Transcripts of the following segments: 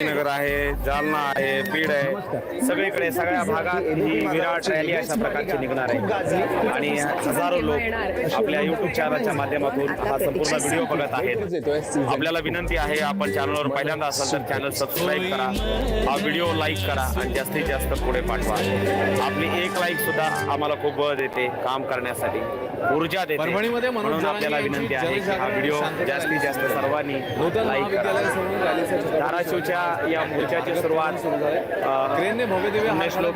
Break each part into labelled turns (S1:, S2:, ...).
S1: नगर आहे जालना आहे बीड आहे. सगळीकडे सगळ्या भागात ही विराट रॅली अशा प्रकारची निघणार आहे. आणि हजारो लोक आपल्या युट्यूब चॅनलच्या माध्यमातून हा संपूर्ण व्हिडिओ बघत आहेत. आपल्याला विनंती आहे आपण चॅनलवर पहिल्यांदा असाल तर चॅनल सबस्क्राईब करा. हा व्हिडिओ लाईक करा आणि जास्तीत जास्त पुढे पाठवा. आपली एक लाईक सुद्धा आम्हाला खूप बळ देते काम करण्यासाठी. ऊर्जा देते. म्हणून आपल्याला विनंती आहे की हा व्हिडिओ जास्तीत जास्त सर्वांनी लाईक करा. धाराशिवच्या या मोर्चाची सुरुवात
S2: घालून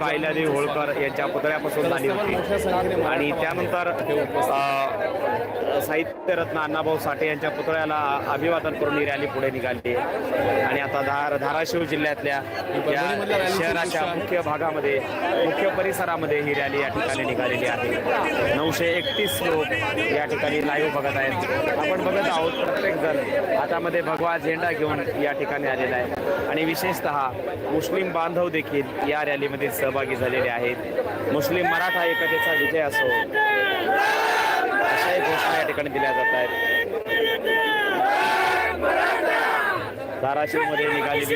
S1: अहिल्यादेवी होळकर यांच्या पुतळ्यापासून झाली होती. आणि त्यानंतर साहित्यरत्न अण्णाभाऊ साठे यांच्या पुतळ्याला अभिवादन करून ही रॅली पुढे निघाली. आणि आता धार धाराशिव जिल्ह्यातल्या या शहराच्या मुख्य भागामध्ये मुख्य परिसरामध्ये ही रॅली या ठिकाणी निघालेली आहे. नऊशे एकतीस लोक या ठिकाणी लाईव्ह बघत आहेत. आपण बघत आहोत प्रत्येक जण हातामध्ये भगवा झेंडा घेऊन या ठिकाणी आलेला आहे. आणि विशेषतः मुस्लिम बांधव देखील या रॅलीमध्ये सहभागी झालेले आहेत. मुस्लिम मराठा एकतेचा विजय असो. या ठिकाणी दिल्या जात आहेत धाराशिवमध्ये निघालेली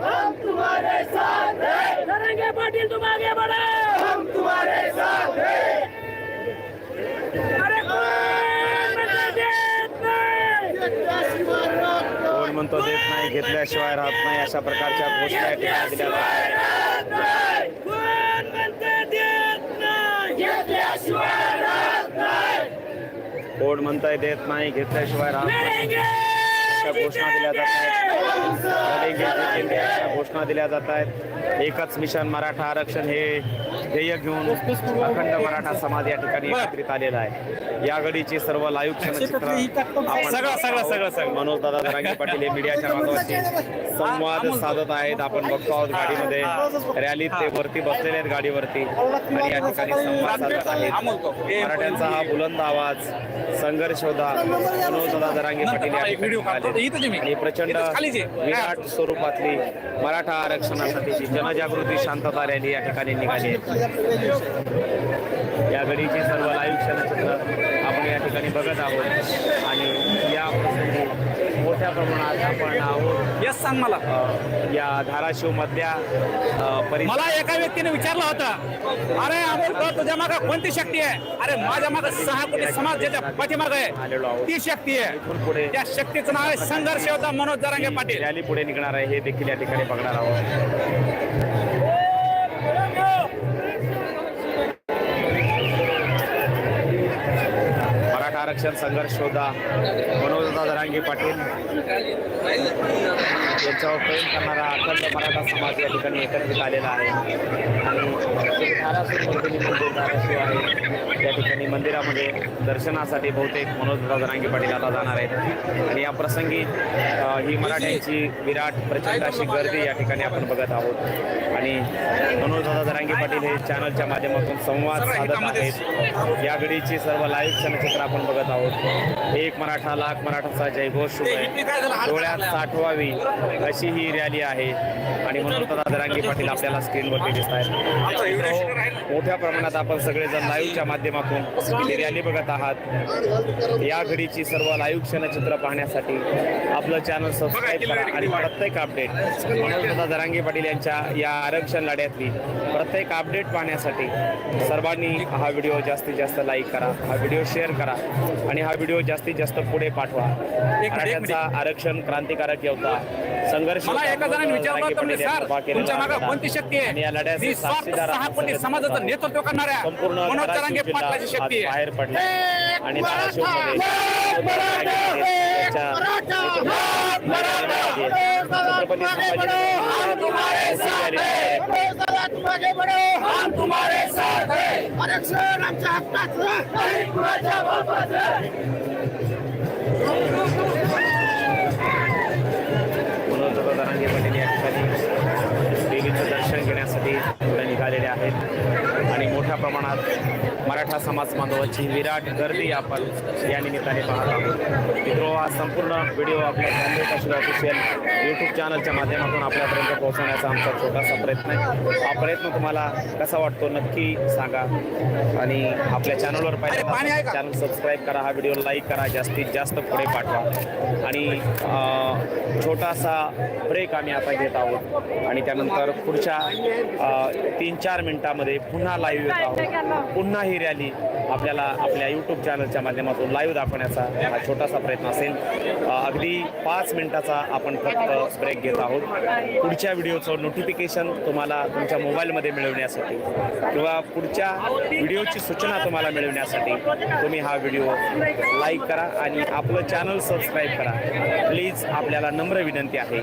S3: हम तुम आगे हम तुम्हारे साथ हैं अरे कोण नाही?
S1: म्हणतो देत नाही घेतल्याशिवाय राहत नाही अशा प्रकारच्या गोष्टी या ठिकाणी दिल्या जातात आहेत
S3: कोण म्हणतं देत नाही? घेतल्याशिवाय राहत नाही.
S1: कोण म्हणताय देत नाही घेतल्याशिवाय राहत अशा घोषणा दिल्या जात आहेत. अशा घोषणा दिल्या जात आहेत. एकच मिशन मराठा आरक्षण हे ध्येय घेऊन अखंड मराठा समाज या ठिकाणी एकत्रित आलेला आहे. या घडीची सर्व लाईव्ह क्षणचित्र आपण
S4: सगळं, सगळं, सगळं, सगळं.
S1: मनोज दादा जरांगे पाटील हे मीडियाच्या माध्यमातून संवाद साधत आहेत. आपण बघतो आहोत गाडीमध्ये रॅलीत ते वरती बसलेले आहेत गाडीवरती आणि या ठिकाणी संवाद साधत आहेत. मराठ्यांचा हा बुलंद आवाज संघर्ष होता. मनोज दादा जरांगे पाटील या ठिकाणी. आणि प्रचंड. विराट स्वरूपातली मराठा आरक्षणासाठीची जनजागृती शांतता रॅली या ठिकाणी निघाली आहे. या घडीची सर्व लाईव्ह क्षणचित्र आपण या ठिकाणी बघत आहोत. आणि या प्रसंगी मोठ्या प्रमाणात आपण आहोत.
S4: यस सांग मला.
S1: या धाराशिव मधल्या परिसर
S4: मला एका व्यक्तीने विचारलं होतं अरे अमोल तुझ्या मागे कोणती शक्ती आहे? अरे माझ्या मागे सहा कोटी समाज ज्याच्या पाठीमाग आहे. ती शक्ती आहे.
S1: पुढे
S4: त्या शक्तीचं नाव आहे संघर्ष होता मनोज जरांगे पाटील.
S1: रॅली पुढे निघणार आहे हे देखील या ठिकाणी बघणार आहोत. आरक्षण संघर्ष होता मनोजदा जरांगे पाटील यांच्यावर प्रेम करणारा अखंड मराठा समाज या ठिकाणी एकत्रित आलेला आहे. आणि धाराशिव आहे त्या ठिकाणी मंदिरामध्ये दर्शनासाठी बहुतेक मनोजदादा जरांगे पाटील आता जाणार आहेत. आणि या प्रसंगी ही मराठ्यांची विराट प्रचंड अशी गर्दी या ठिकाणी आपण बघत आहोत. आणि मनोजदादा जरांगे पाटील हे चॅनलच्या माध्यमातून संवाद साधत आहेत. या घडीची सर्व लाईव्ह क्षणचित्र आपण बघत आहोत. एक मराठा लाख मराठाचा जयघोष सुरू आहे. डोळ्यात साठवावी अशी ही रॅली आहे. आणि म्हणून दादा पाटील आपल्याला स्क्रीनवरती दिसत आहेत मोठ्या प्रमाणात आपण सगळेजण लाईव्हच्या माध्यमातून ही रॅली बघत आहात. या घडीची सर्व लाईव्ह क्षणचित्र पाहण्यासाठी आपलं चॅनल सबस्क्राईब करा आणि प्रत्येक अपडेट मनोज जरांगे पाटील यांच्या या आरक्षण लढ्यातली प्रत्येक अपडेट पाहण्यासाठी सर्वांनी हा व्हिडिओ जास्तीत जास्त लाईक करा हा व्हिडिओ शेअर करा आणि हा व्हिडिओ जास्तीत जास्त पुढे पाठवा. मराठ्यांचा आरक्षण क्रांतिकारक योद्धा संघर्ष
S4: मला एका जणांनी विचारलं होतं म्हणजे सर तुमच्या मागे कोणती शक्ती
S1: आणि या
S4: आहे निस्वार्थ
S1: साक्षीदार
S4: सहा कोटी समाजाचं. नेतृत्व करणाऱ्या
S1: संपूर्ण
S4: मनोज जरांगे पाटलाची शक्ती आहे.
S1: बाहेर पडला. आणि
S3: हैं. आरक्षण आमच्या हक्काचं
S1: मराठा समाज बांधवाची विराट गर्दी आपण या निमित्ताने पाहत आहोत. मित्रो हा संपूर्ण व्हिडिओ आपल्या बॉम्बे काश्मीर ऑफिशियल यूट्यूब चॅनलच्या माध्यमातून आपल्यापर्यंत पोहोचवण्याचा आमचा छोटासा प्रयत्न आहे. हा प्रयत्न तुम्हाला कसा वाटतो नक्की सांगा. आणि आपल्या चॅनलवर पाहिजे चॅनल सबस्क्राईब करा हा व्हिडिओ लाईक करा जास्तीत जास्त पुढे पाठवा. आणि छोटासा ब्रेक आम्ही आता घेत आहोत. आणि त्यानंतर पुढच्या तीन चार मिनिटामध्ये पुन्हा लाईव्ह येत आहोत. पुन्हा ही आली आपल्याला आपल्या यूट्यूब चॅनलच्या माध्यमातून लाईव्ह दाखवण्याचा हा छोटासा प्रयत्न असेल. अगदी पाच मिनिटाचा आपण फक्त ब्रेक घेत आहोत. पुढच्या व्हिडिओचं नोटिफिकेशन तुम्हाला तुमच्या मोबाईलमध्ये मिळवण्यासाठी किंवा पुढच्या व्हिडिओची सूचना तुम्हाला मिळवण्यासाठी तुम्ही हा व्हिडिओ लाईक करा आणि आपलं चॅनल सबस्क्राईब करा. प्लीज आपल्याला नम्र विनंती आहे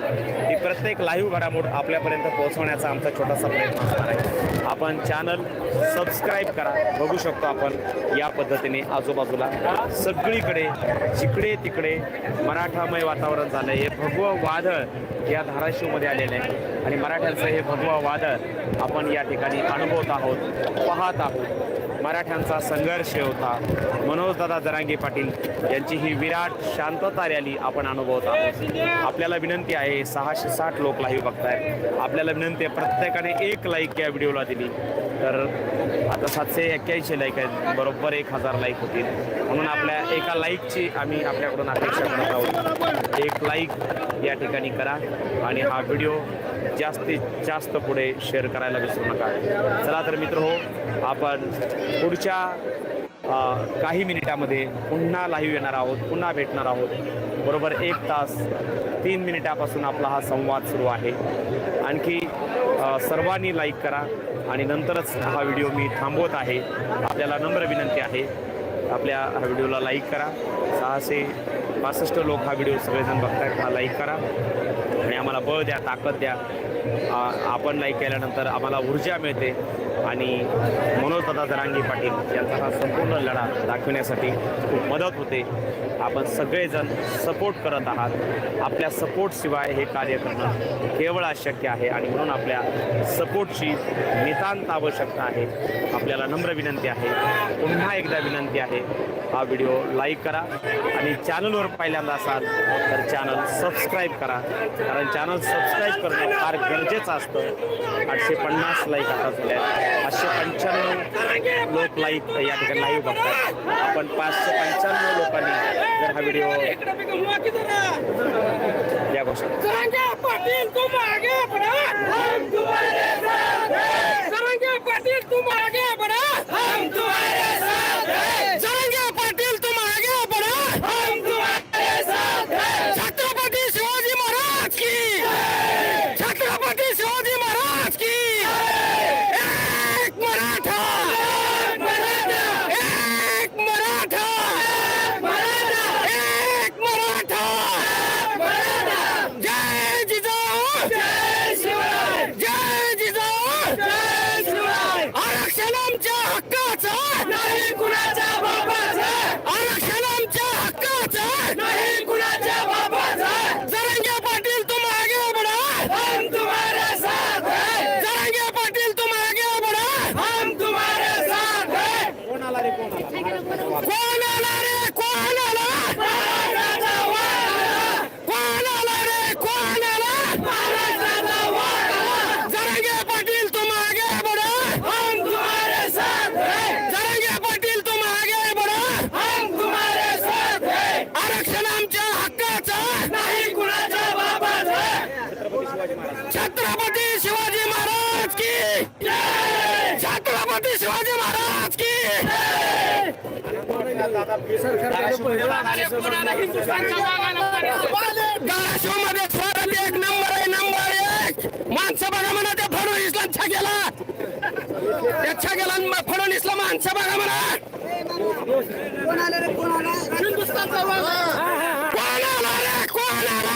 S1: की प्रत्येक लाईव्ह घडामोड आपल्यापर्यंत पोहोचवण्याचा आमचा छोटासा प्रयत्न असणार आहे. आपण चॅनल सबस्क्राईब करा. बघू शकतो आपण या पद्धतीने आजूबाजूला सगळीकडे जिकडे तिकडे मराठामय वातावरण झालं हे भगवं वादळ या धाराशिवमध्ये आलेलं आहे. आणि मराठ्यांचं हे भगवं वादळ आपण या ठिकाणी अनुभवत आहोत पाहत आहोत. मराठ्यांचा संघर्ष होता. मनोजदादा जरांगे पाटील यांची ही विराट शांतता रॅली आपण अनुभवत आहोत. आपल्याला विनंती आहे सहाशे साठ लोक लाईव्ह बघतायत. आपल्याला विनंती आहे प्रत्येकाने एक लाईक या व्हिडिओला दिली. तर आता सातशे एक्क्याऐंशी लाईक आहेत. बरोबर एक हजार लाईक होतील. म्हणून आपल्या एका लाईकची आम्ही आपल्याकडून अपेक्षा करत आहोत. एक लाईक या ठिकाणी करा आणि हा व्हिडिओ जास्तीत जास्त पुढे शेअर करायला विसरू नका. चला तर मित्र हो आपण पुढच्या काही मिनिटामध्ये पुन्हा लाईव्ह येणार आहोत पुन्हा भेटणार आहोत. बरोबर एक तास तीन मिनिटापासून आपला हा संवाद सुरू आहे. आणखी सर्वांनी लाईक करा. आणि नंतरच हा व्हिडिओ मी थांबवत आहे. आपल्याला नम्र विनंती आहे. आपल्या हा व्हिडिओला लाईक करा. सहाशे पासष्ट लोक हा व्हिडिओ सगळेजण बघतायत. हा लाईक करा. आणि आम्हाला बळ द्या ताकद द्या. आपण लाईक केल्यानंतर आम्हाला ऊर्जा मिळते. आणि मनोजदादा जरांगी पाटील यांचा हा संपूर्ण लढा दाखविण्यासाठी खूप मदत होते. आपण सगळेजण सपोर्ट करत आहात. आपल्या सपोर्टशिवाय हे कार्य करणं केवळ अशक्य आहे आणि म्हणून आपल्या सपोर्टची नितांत आवश्यकता आहे. आपल्याला नम्र विनंती आहे. पुन्हा एकदा विनंती आहे हा व्हिडिओ लाईक करा आणि चॅनलवर पहिल्यांदा असाल तर चॅनल सबस्क्राईब करा. कारण चॅनल सबस्क्राईब करणं फार गरजेचं असतं. आठशे पन्नास लाईक आता झाल्या पाचशे पंच्याण्णव लोक लाईव्ह या ठिकाणी लाईव्ह बघतात आपण पाचशे पंच्याण्णव लोकांनी जर हा व्हिडिओ या गोष्टी
S3: पाटील तू मागे बढ़ा हम तुम्हारे साथ हैं सरंगा पाटील तुम आगे बढ़ा हम तुम्हारे साथ हैं सरंगा पाटील तुम आगे बढ़ा हम तुम्हारे साथ हैं छत्रपति शिवाजी महाराज की छत्रपति शिवाजी महाराज की एक मराठा एक मराठा एक मराठा जय जिजाऊ जय शिवाय जय जिजाऊ जय शिवाय आरक्षण आमच्या हक्काचं नाही कुणाच्या बाबाचं आरक्षण आमच्या हक्काचं नाही कुणाच्या बाबाचं जरंगे पाटील तुम आगे बढ़ा हम तुम्हारे साथ हैं जरंगे पाटील तुम आगे बढ़ा हम तुम्हारे साथ हैं कोण आला रे कोण आला महाराजाचा वार आला. कोण आला रे कोण आला महाराजाचा वार आला. जरांगे पाटील तुम आगे बढ़ो हम तुम्हारे साथ हैं जरांगे पाटील तुम आगे बढ़ो हम तुम्हारे साथ हैं आरक्षण आमच्या हक्काचं नाही कुणाच्या बाबाचं छत्रपती शिवाजी महाराज की जय! छत्रपती शिवाजी महाराज की मध्ये स्वागत एक नंबर आहे नंबर एक माणसं बघा म्हणा त्या फडणवीसला छगेला त्या छगेला फडणवीसला माणसं बघा म्हणा कोण आला? रे कोण आला कोण आला रे कोण आला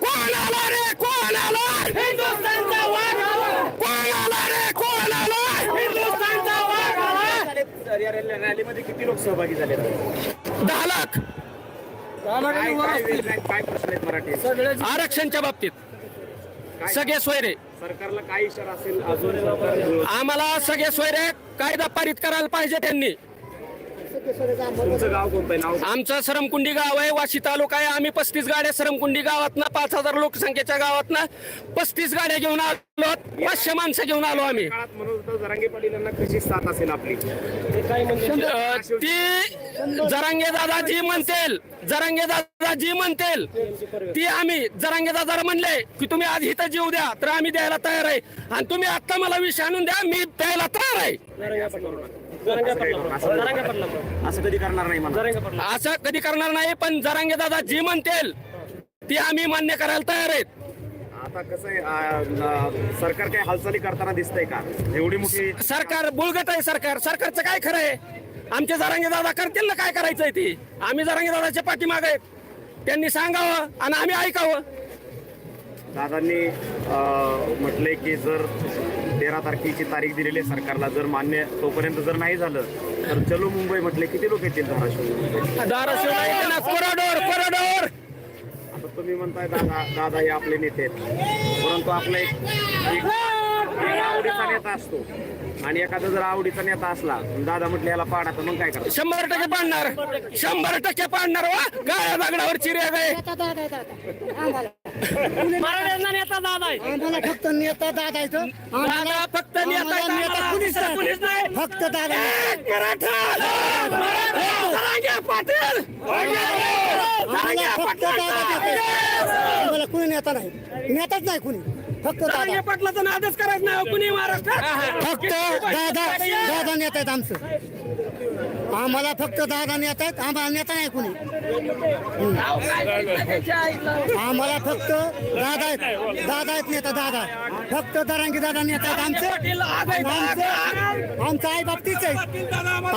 S3: कोण आला रे कोण आला हिंदुस्थानचा वाघ आला कोण आला रे कोण आला हिंदुस्थानचा वाघ
S1: रॅलीमध्ये किती लोक सहभागी झाले?
S3: दहा लाख.
S1: काय काय काय प्रश्न आहेत मराठी?
S3: आरक्षणच्या बाबतीत. सगळे सोयरे.
S1: सरकारला काय इशारा असेल अजून? सरकार
S3: आम्हाला सगळे सोयरे कायदा पारित करायला पाहिजे त्यांनी.
S1: तुमचं गाव कोणतं आहे? नाव
S3: आमचं सरमकुंडी गाव आहे. वाशी तालुका आहे. आम्ही पस्तीस गाड्या सरमकुंडी गावातनं पाच हजार लोकसंख्येच्या गावातनं पस्तीस गाड्या घेऊन आलो पाचशे माणसं घेऊन आलो आम्ही.
S1: काळात म्हणून तर जरांगे पाटील यांना कशी साथ असेल आपली?
S3: अ, ती जरांगे दादा जी म्हणतील जरांगे दादा जी म्हणतील ती आम्ही जरांगे दादाला म्हणले की तुम्ही आज इथं जीव द्या तर आम्ही द्यायला तयार आहे. आणि तुम्ही आता मला विष आणून द्या मी द्यायला तयार आहे.
S1: असं कधी करणार नाही
S3: असं कधी करणार नाही पण जरांगे दादा जी म्हणतील ती आम्ही मान्य करायला तयार आहेत.
S1: आता कसं आहे सरकार काही हालचाली करताना दिसतंय का? एवढी मोठी
S3: सरकार बुलगट आहे सरकार. सरकारचं काय खरं आहे? आमचे जरांगे दादा करतील ना काय करायचंय ती? आम्ही जरांगे दादाच्या पाठीमाग आहेत. त्यांनी सांगावं आणि आम्ही ऐकावं.
S1: दादांनी अ, म्हटलंय की जर तेरा तारखेची तारीख दिलेली आहे सरकारला जर मान्य तोपर्यंत जर नाही झालं तर चलो मुंबई म्हटले किती लोक येतील धाराशिव?
S3: धाराशिव कोरडोर कोरडोर!
S1: तुम्ही म्हणताय दादा दादा हे आपले नेते आहेत. परंतु आपला एक आवडीचा नेता असतो. आणि एखादा जर आवडीचा नेता असला दादा म्हटले याला पाडा तर मग काय करायचं
S3: शंभर टक्के पाडणार. शंभर टक्के पाडणार वा. काय दगडावर चिऱ्या गे मराठ्यांना नेता दादा आहे.
S5: आम्हाला फक्त नेता दादा येतो
S3: दादा फक्त नेता
S5: आम्हाला नेता
S3: आम्हाला
S5: कुणीच.
S3: कुणीच नाही.
S5: फक्त दादा
S3: मराठा. पाटील.
S5: आम्हाला फक्त दादा. आम्हाला कुणी नेता नाही. नेताच नाही कुणी. फक्त दादा.
S3: पाटलाचं नादच करायचं नाही. कुणी महाराष्ट्रात?
S5: फक्त दादा दादा नेता आहेत आमचं. आम्हाला फक्त दादा नेता आहेत आम्हाला नेता नाही कुणी. आम्हाला फक्त दादा आहेत दादा आहेत नेता दादा. फक्त दरांगी दादा नेता आहेत आमचे. आमचं आमचं आई बाप तीच आहे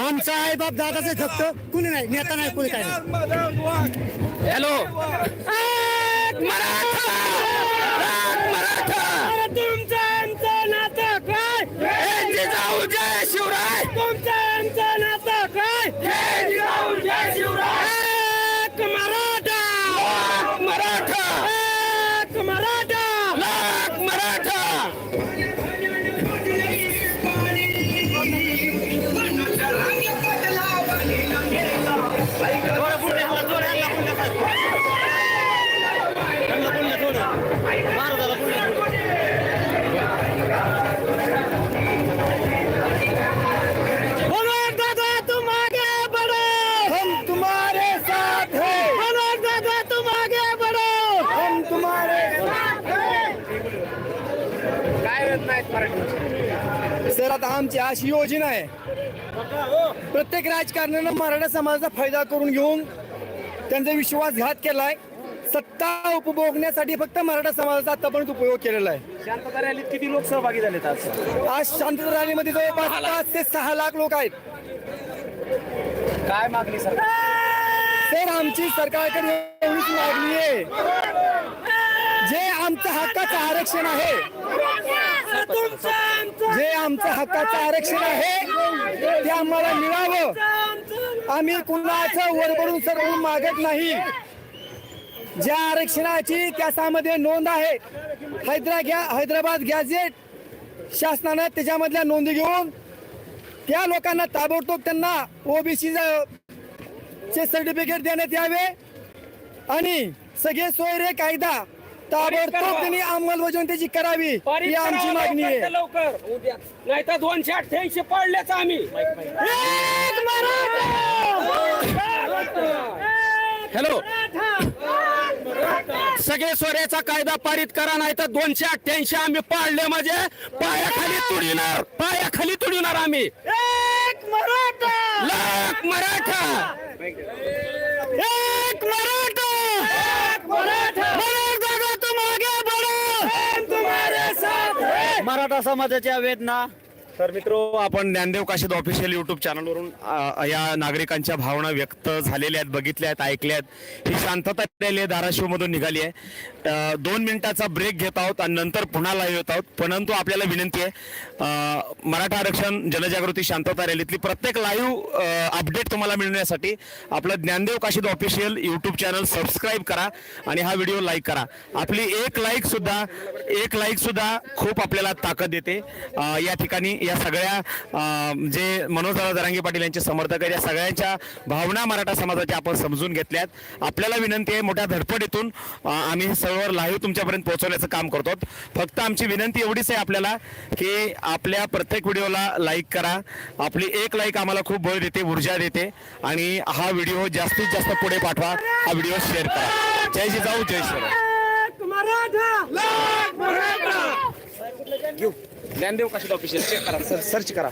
S5: आमचा आई बाप दादाच आहे फक्त. कुणी नाही नेता नाही कुणी काय नाही.
S3: हॅलो. मराठा.
S6: आमची
S5: अशी योजना आहे. प्रत्येक राजकारण्यानं मराठा समाजाचा फायदा करून घेऊन त्यांचा विश्वासघात केलाय. सत्ता उपभोगण्यासाठी फक्त मराठा समाजाचा आतापर्यंत उपयोग केलेला आहे.
S1: शांतता रॅलीत किती लोक सहभागी झालेत आज?
S5: आज शांतता रॅलीमध्ये जवळपास पाच ते सहा लाख लोक आहेत.
S1: काय मागणी सरकार
S5: तर आमची सरकारकडे एवढीच मागणी आहे. जे आमचं हक्काचं आरक्षण आहे जे आमचं हक्काचं आरक्षण आहे ते आम्हाला मिळावं. आम्ही कुणाचं वरवरून सरवून मागत नाही. ज्या आरक्षणाची त्याच्यामध्ये नोंद आहे हैदरा गॅ हैदराबाद गॅझेट शासनानं त्याच्यामधल्या नोंदी घेऊन त्या लोकांना ताबडतोब त्यांना ओबीसी चे सर्टिफिकेट देण्यात यावे. आणि सगळे सोयरे कायदा ताबडतोब त्यांनी अंमलबजावणी करावी. ही आमची मागणी आहे.
S3: लवकर उद्या नाही तर दोनशे अठ्ठ्याऐंशी पडलेच आम्ही.
S6: एक मराठा!
S3: हॅलो. सगळे सोऱ्याचा कायदा पारित करा नाही तर दोनशे अठ्ठ्याऐंशी आम्ही पाळले म्हणजे पायाखाली तुडविणार पायाखाली तुडविणार आम्ही.
S6: एक मराठा!
S3: लाख मराठा!
S6: एक मराठा! एक मराठा!
S1: मराठा समाजाच्या वेदना तर मित्र आपण ज्ञानदेव काशीद ऑफिशियल युट्यूब चॅनलवरून या नागरिकांच्या भावना व्यक्त झालेल्या आहेत बघितल्या आहेत ऐकल्या आहेत. ही शांतता रॅली धाराशिवमधून निघाली आहे. दोन मिनिटाचा ब्रेक घेत आहोत आणि नंतर पुन्हा लाईव्ह येत आहोत. परंतु आपल्याला विनंती आहे मराठा आरक्षण जनजागृती शांतता रॅलीतली प्रत्येक लाईव्ह अपडेट तुम्हाला मिळण्यासाठी आपलं Dnyandev Kashid official YouTube channel subscribe करा आणि हा व्हिडिओ लाईक करा. आपली एक लाईक सुद्धा एक लाईक सुद्धा खूप आपल्याला ताकद देते. या ठिकाणी या सगळ्या जे मनोजदादा जरांगे पाटील यांचे समर्थक आहेत या सगळ्यांच्या भावना मराठा समाजाच्या आपण समजून घेतल्यात. आपल्याला विनंती आहे मोठ्या धडपडीतून आम्ही सर्व लाईव्ह तुमच्यापर्यंत पोहोचवण्याचं काम करतो. फक्त आमची विनंती एवढीच आहे आपल्याला की आपल्या प्रत्येक व्हिडिओला लाईक करा. आपली एक लाईक आम्हाला खूप बळ देते ऊर्जा देते. आणि हा व्हिडिओ जास्तीत जास्त पुढे पाठवा हा व्हिडिओ शेअर करा. जय जिजाऊ जय
S3: मराठा!
S1: ज्ञानदेव कशात ऑफिशियल चेक करा सर सर्च करा.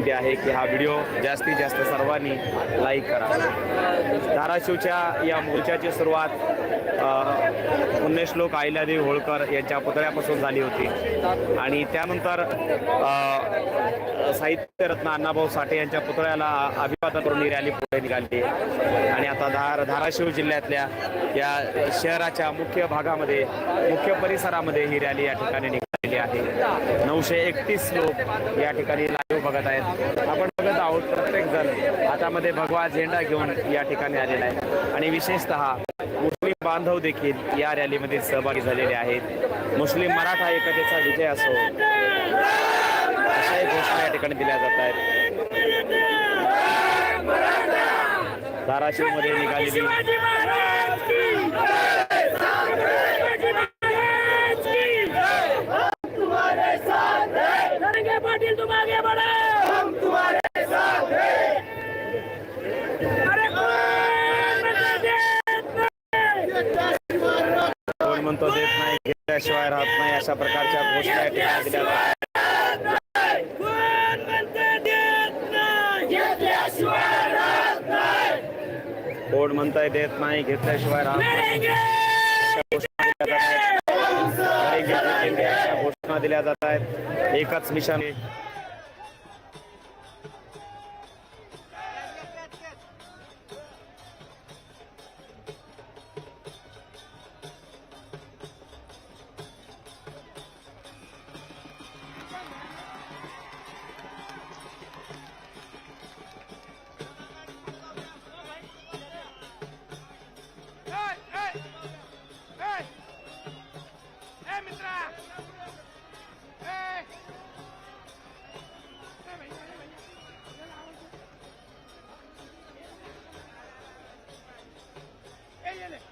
S1: विनंती आहे की हा व्हिडिओ जास्तीत जास्त सर्वांनी लाईक करा. धाराशिवच्या या मोर्चाची सुरुवात पुण्यश्लोक अहिल्यादेवी होळकर यांच्या पुतळ्यापासून झाली होती. आणि त्यानंतर साहित्यरत्न अण्णाभाऊ साठे यांच्या पुतळ्याला अभिवादन करून ही रॅली पुढे निघाली. आणि आता धार धाराशिव जिल्ह्यातल्या या शहराच्या मुख्य भागामध्ये मुख्य परिसरामध्ये ही रॅली या ठिकाणी निघालेली आहे. नऊशे एकतीस लोक या ठिकाणी बघत आहेत. आपण बघत आहोत प्रत्येक जण हातामध्ये भगवा झेंडा घेऊन या ठिकाणी आलेला आहे. आणि विशेषतः मुस्लिम बांधव देखील या रॅलीमध्ये सहभागी झालेले आहेत. मुस्लिम मराठा एकतेचा विजय असो अशाही घोषणा या ठिकाणी दिल्या जात आहेत. धाराशिवमध्ये निघालेली
S3: शिवाजी महाराज की शिवाजी महाराज की हम तुम्हारे साथ हैं धरंगे पाटिल तुम आगे बढ़ो हम तुम्हारे साथ हैं अरे कोण म्हणतं देत नाही?
S7: कोण म्हणतो देत शिवाय राहत नाही अशा प्रकारच्या घोषणा या ठिकाणी दिल्या जातात.
S3: कोण नाही?
S7: म्हणताय देत नाही घेतल्याशिवाय राहत नाही. घोषणा दिल्या जात आहेत. अशा घोषणा दिल्या जात आहेत. एकच मिशन Ayala.